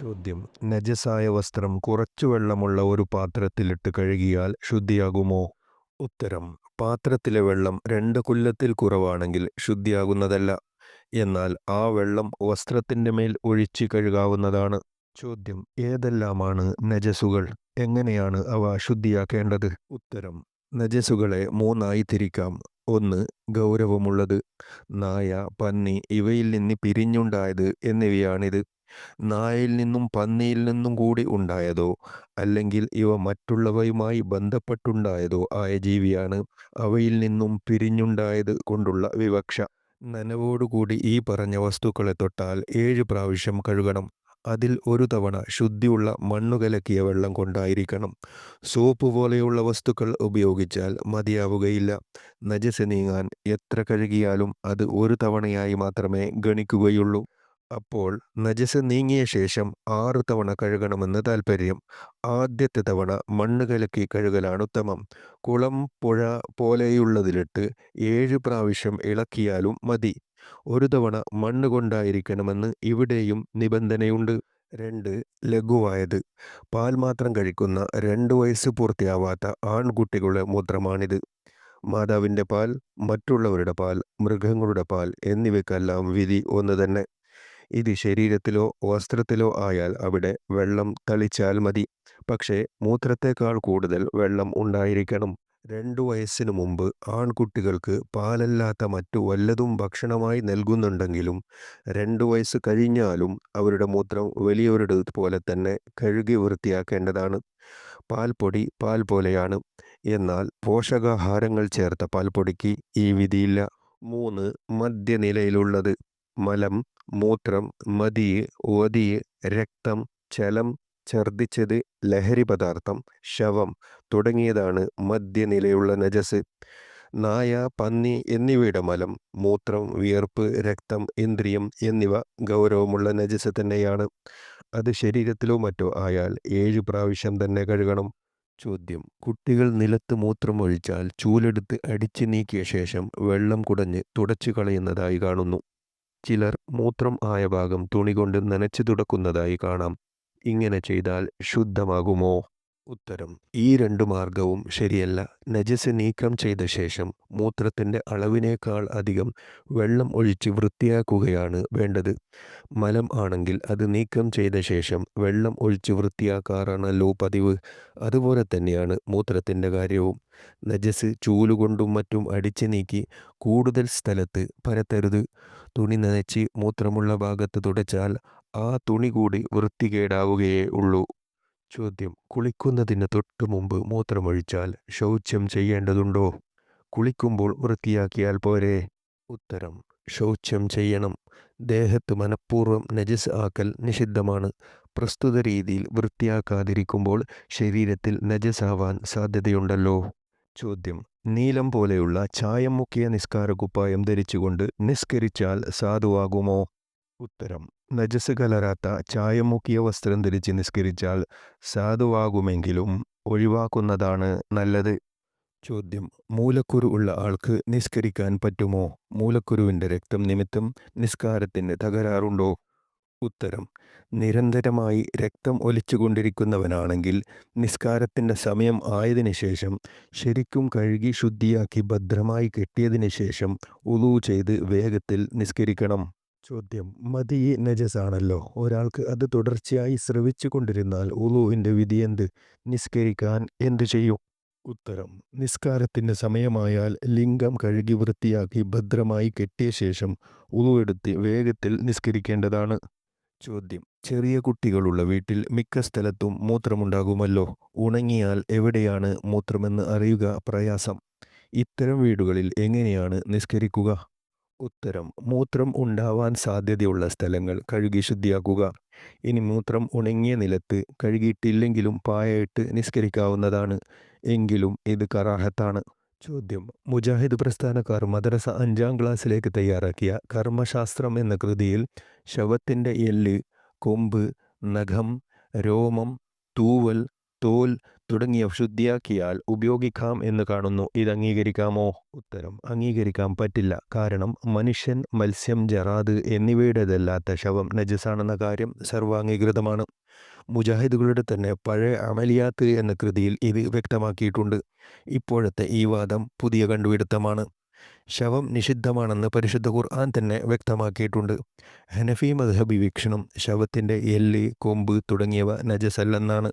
ചോദ്യം. നജസായ വസ്ത്രം കുറച്ചു വെള്ളമുള്ള ഒരു പാത്രത്തിലിട്ട് കഴുകിയാൽ ശുദ്ധിയാകുമോ? ഉത്തരം. പാത്രത്തിലെ വെള്ളം രണ്ട് കുല്ലത്തിൽ കുറവാണെങ്കിൽ ശുദ്ധിയാകുന്നതല്ല. എന്നാൽ ആ വെള്ളം വസ്ത്രത്തിന്റെ മേൽ ഒഴിച്ച് കഴുകാവുന്നതാണ്. ചോദ്യം. ഏതെല്ലാമാണ് നജസുകൾ? എങ്ങനെയാണ് അവ ശുദ്ധിയാക്കേണ്ടത്? ഉത്തരം. നജസുകളെ മൂന്നായി തിരിക്കാം. ഒന്ന് ഗൗരവമുള്ളത്. നായ പന്നി ഇവയിൽ നിന്ന് പിരിഞ്ഞുണ്ടായത് എന്നിവയാണിത്. നായയിൽ നിന്നും പന്നിയിൽ നിന്നും കൂടി ഉണ്ടായതോ അല്ലെങ്കിൽ ഇവ മറ്റുള്ളവയുമായി ബന്ധപ്പെട്ടുണ്ടായതോ ആയ ജീവിയാണ് അവയിൽ നിന്നും പിരിഞ്ഞുണ്ടായത് കൊണ്ടുള്ള വിവക്ഷ. നനവോടുകൂടി ഈ പറഞ്ഞ വസ്തുക്കളെ തൊട്ടാൽ ഏഴ് പ്രാവശ്യം കഴുകണം. അതിൽ ഒരു തവണ ശുദ്ധിയുള്ള മണ്ണു കലക്കിയ വെള്ളം കൊണ്ടായിരിക്കണം. സോപ്പ് പോലെയുള്ള വസ്തുക്കൾ ഉപയോഗിച്ചാൽ മതിയാവുകയില്ല. നജസ് നീങ്ങാൻ എത്ര കഴുകിയാലും അത് ഒരു തവണയായി മാത്രമേ ഗണിക്കുകയുള്ളൂ. അപ്പോൾ നജസ് നീങ്ങിയ ശേഷം ആറു തവണ കഴുകണമെന്ന് താൽപ്പര്യം ആദ്യത്തെ തവണ മണ്ണ് കലക്കി കഴുകലാണ് ഉത്തമം. കുളം പുഴ പോലെയുള്ളതിലിട്ട് ഏഴ് പ്രാവശ്യം ഇളക്കിയാലും മതി. ഒരു തവണ മണ്ണ് കൊണ്ടായിരിക്കണമെന്ന് ഇവിടെയും നിബന്ധനയുണ്ട്. രണ്ട് ലഘുവായത്. പാൽ മാത്രം കഴിക്കുന്ന രണ്ട് വയസ്സ് പൂർത്തിയാവാത്ത ആൺകുട്ടികളുടെ മൂത്രമാണിത്. മാതാവിന്റെ പാൽ മറ്റുള്ളവരുടെ പാൽ മൃഗങ്ങളുടെ പാൽ എന്നിവയ്ക്കെല്ലാം വിധി ഒന്ന് തന്നെ. ഇത് ശരീരത്തിലോ വസ്ത്രത്തിലോ ആയാൽ അവിടെ വെള്ളം തളിച്ചാൽ മതി. പക്ഷേ മൂത്രത്തേക്കാൾ കൂടുതൽ വെള്ളം ഉണ്ടായിരിക്കണം. രണ്ടു വയസ്സിനു മുമ്പ് ആൺകുട്ടികൾക്ക് പാലല്ലാത്ത മറ്റു വല്ലതും ഭക്ഷണമായി നൽകുന്നുണ്ടെങ്കിലും രണ്ടു വയസ്സ് കഴിഞ്ഞാലും അവരുടെ മൂത്രം വലിയവരുടെ പോലെ തന്നെ കഴുകി വൃത്തിയാക്കേണ്ടതാണ്. പാൽപ്പൊടി പാൽ പോലെയാണ്. എന്നാൽ പോഷകാഹാരങ്ങൾ ചേർത്ത പാൽപ്പൊടിക്ക് ഈ വിധിയില്ല. മൂന്ന് മധ്യനിലയിലുള്ളത്. മലം മൂത്രം മതി ഒതി രക്തം ചലം ഛർദിച്ചത് ലഹരി പദാർത്ഥം ശവം തുടങ്ങിയതാണ് മധ്യനിലയുള്ള നജസ്. നായ പന്നി എന്നിവയുടെ മലം മൂത്രം വിയർപ്പ് രക്തം ഇന്ദ്രിയം എന്നിവ ഗൗരവമുള്ള നജസ് തന്നെയാണ്. അത് ശരീരത്തിലോ മറ്റോ ആയാൽ ഏഴ് പ്രാവശ്യം തന്നെ കഴുകണം. ചോദ്യം. കുട്ടികൾ നിലത്ത് മൂത്രം ഒഴിച്ചാൽ ചൂലെടുത്ത് അടിച്ചു നീക്കിയ ശേഷം വെള്ളം കുടഞ്ഞ് തുടച്ചു കളയുന്നതായി കാണുന്നു. ചിലർ മൂത്രം ആയ ഭാഗം തുണി കൊണ്ട് നനച്ചു തുടക്കുന്നതായി കാണാം. ഇങ്ങനെ ചെയ്താൽ ശുദ്ധമാകുമോ? ഉത്തരം ഈ രണ്ടു മാർഗവും ശരിയല്ല. നജസ് നീക്കം ചെയ്ത ശേഷം മൂത്രത്തിന്റെ അളവിനേക്കാൾ അധികം വെള്ളം ഒഴിച്ച് വൃത്തിയാക്കുകയാണ് വേണ്ടത്. മലം ആണെങ്കിൽ അത് നീക്കം ചെയ്ത ശേഷം വെള്ളം ഒഴിച്ച് വൃത്തിയാക്കാറാണല്ലോ പതിവ്. അതുപോലെ തന്നെയാണ് മൂത്രത്തിന്റെ കാര്യവും. നജസ് ചൂലുകൊണ്ടും മറ്റും അടിച്ചു നീക്കി കൂടുതൽ സ്ഥലത്ത് പരത്തരുത്. തുണി നനച്ച് മൂത്രമുള്ള ഭാഗത്ത് തുടച്ചാൽ ആ തുണി കൂടി വൃത്തികേടാവുകയേ ഉള്ളൂ. ചോദ്യം. കുളിക്കുന്നതിന് തൊട്ടു മുമ്പ് മൂത്രമൊഴിച്ചാൽ ശൗച്യം ചെയ്യേണ്ടതുണ്ടോ? കുളിക്കുമ്പോൾ വൃത്തിയാക്കിയാൽ പോരെ? ഉത്തരം. ശൗച്യം ചെയ്യണം. ദേഹത്ത് മനഃപൂർവം നജസ് ആക്കൽ നിഷിദ്ധമാണ്. പ്രസ്തുത രീതിയിൽ വൃത്തിയാക്കാതിരിക്കുമ്പോൾ ശരീരത്തിൽ നജസ് ആവാൻ സാധ്യതയുണ്ടല്ലോ. ചോദ്യം. നീലം പോലെയുള്ള ചായം മുക്കിയ നിസ്കാര കുപ്പായം ധരിച്ചുകൊണ്ട് നിസ്കരിച്ചാൽ സാധുവാകുമോ? ഉത്തരം. നജസ് കലരാത്ത ചായം മുക്കിയ വസ്ത്രം ധരിച്ച് നിസ്കരിച്ചാൽ സാധുവാകുമെങ്കിലും ഒഴിവാക്കുന്നതാണ് നല്ലത്. ചോദ്യം. മൂലക്കുരു ഉള്ള ആൾക്ക് നിസ്കരിക്കാൻ പറ്റുമോ? മൂലക്കുരുവിന്റെ രക്തം നിമിത്തം നിസ്കാരത്തിന് തകരാറുണ്ടോ? ഉത്തരം. നിരന്തരമായി രക്തം ഒലിച്ചുകൊണ്ടിരിക്കുന്നവനാണെങ്കിൽ നിസ്കാരത്തിന്റെ സമയം ആയതിനു ശേഷം ശരിക്കും കഴുകി ശുദ്ധിയാക്കി ഭദ്രമായി കെട്ടിയതിനു ശേഷം ഉളു ചെയ്ത് വേഗത്തിൽ നിസ്കരിക്കണം. ചോദ്യം. മതി നജസാണല്ലോ. ഒരാൾക്ക് അത് തുടർച്ചയായി ശ്രവിച്ചു കൊണ്ടിരുന്നാൽ ഉളുവിന്റെ വിധി എന്ത്? നിസ്കരിക്കാൻ എന്തു ചെയ്യും? ഉത്തരം. നിസ്കാരത്തിന്റെ സമയമായാൽ ലിംഗം കഴുകി വൃത്തിയാക്കി ഭദ്രമായി കെട്ടിയ ശേഷം ഉളുവെടുത്ത് വേഗത്തിൽ നിസ്കരിക്കേണ്ടതാണ്. ചോദ്യം. ചെറിയ കുട്ടികളുള്ള വീട്ടിൽ മിക്ക സ്ഥലത്തും മൂത്രമുണ്ടാകുമല്ലോ. ഉണങ്ങിയാൽ എവിടെയാണ് മൂത്രമെന്ന് അറിയുക പ്രയാസം. ഇത്തരം വീടുകളിൽ എങ്ങനെയാണ് നിസ്കരിക്കുക? ഉത്തരം. മൂത്രം ഉണ്ടാവാൻ സാധ്യതയുള്ള സ്ഥലങ്ങൾ കഴുകി ശുദ്ധിയാക്കുക. ഇനി മൂത്രം ഉണങ്ങിയ നിലത്ത് കഴുകിയിട്ടില്ലെങ്കിലും പായയിട്ട് നിസ്കരിക്കാവുന്നതാണ്. എങ്കിലും ഇത് കറാഹത്താണ്. ചോദ്യം. മുജാഹിദ് പ്രസ്ഥാനക്കാർ മദ്രസ അഞ്ചാം ക്ലാസ്സിലേക്ക് തയ്യാറാക്കിയ കർമ്മശാസ്ത്രം എന്ന കൃതിയിൽ ശവത്തിന്റെ എല്ല് കൊമ്പ് നഖം രോമം തൂവൽ തോൽ തുടങ്ങിയ ശുദ്ധിയാക്കിയാൽ ഉപയോഗിക്കാം എന്ന് കാണുന്നു. ഇത് അംഗീകരിക്കാമോ? ഉത്തരം അംഗീകരിക്കാൻ പറ്റില്ല. കാരണം മനുഷ്യൻ മത്സ്യം ജറാദ് എന്നിവയുടേതല്ലാത്ത ശവം നജസാണെന്ന കാര്യം സർവാംഗീകൃതമാണ്. മുജാഹിദുകളുടെ തന്നെ പഴയ അമലിയാത്ത് എന്ന കൃതിയിൽ ഇത് വ്യക്തമാക്കിയിട്ടുണ്ട്. ഇപ്പോഴത്തെ ഈ വാദം പുതിയ കണ്ടുപിടുത്തമാണ്. ശവം നിഷിദ്ധമാണെന്ന് പരിശുദ്ധ ഖുർആൻ തന്നെ വ്യക്തമാക്കിയിട്ടുണ്ട്. ഹനഫി മദ്ഹബി വീക്ഷണം ശവത്തിന്റെ എല്ല് കൊമ്പ് തുടങ്ങിയവ നജസല്ലെന്നാണ്.